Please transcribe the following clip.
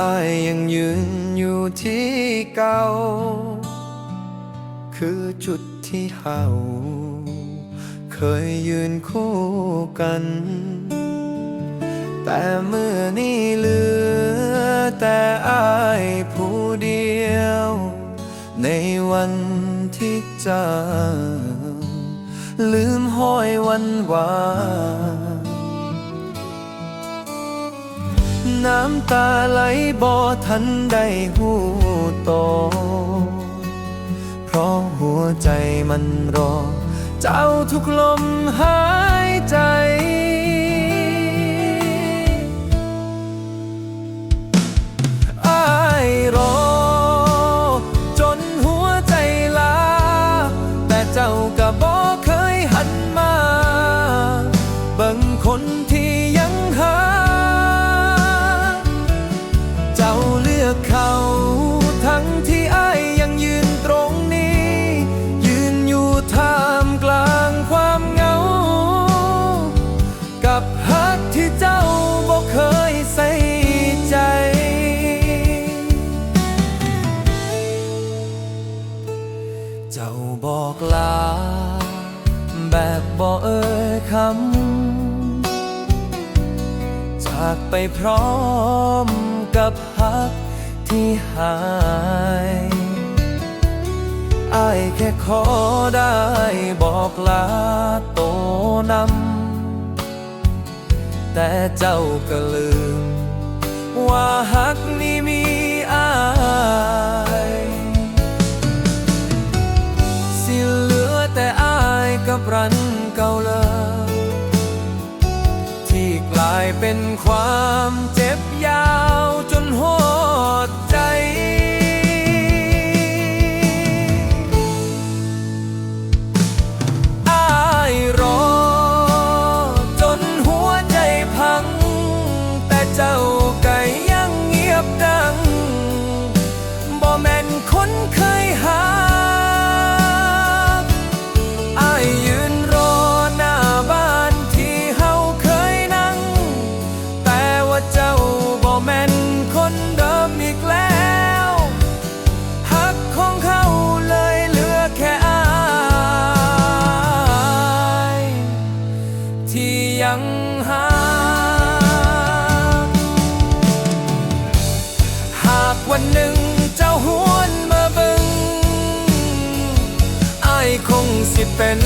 อายยังยืนอยู่ที่เก่า คือจุดที่เฮาเคยยืนคู่กัน แต่เมื่อนี้เหลือแต่อายผู้เดียว ในวันที่จะลืมห้อยวันวาน น้ำตาไหลบ่ทันได้หูโต เพราะหัวใจมันรอ เจ้าทุกลมหายใจ บอกเอ่ยคำ จากไปพร้อมกับฮักที่หายอายแค่ขอได้บอกลาโตนำแต่เจ้าก็ลืม ว่าฮัก บรันเก่าเลยที่กลายเป็นความเจ็บยาวจนหด ยังหา หากวันหนึ่งเจ้าหวนมาเบึงไอคงสิเป็น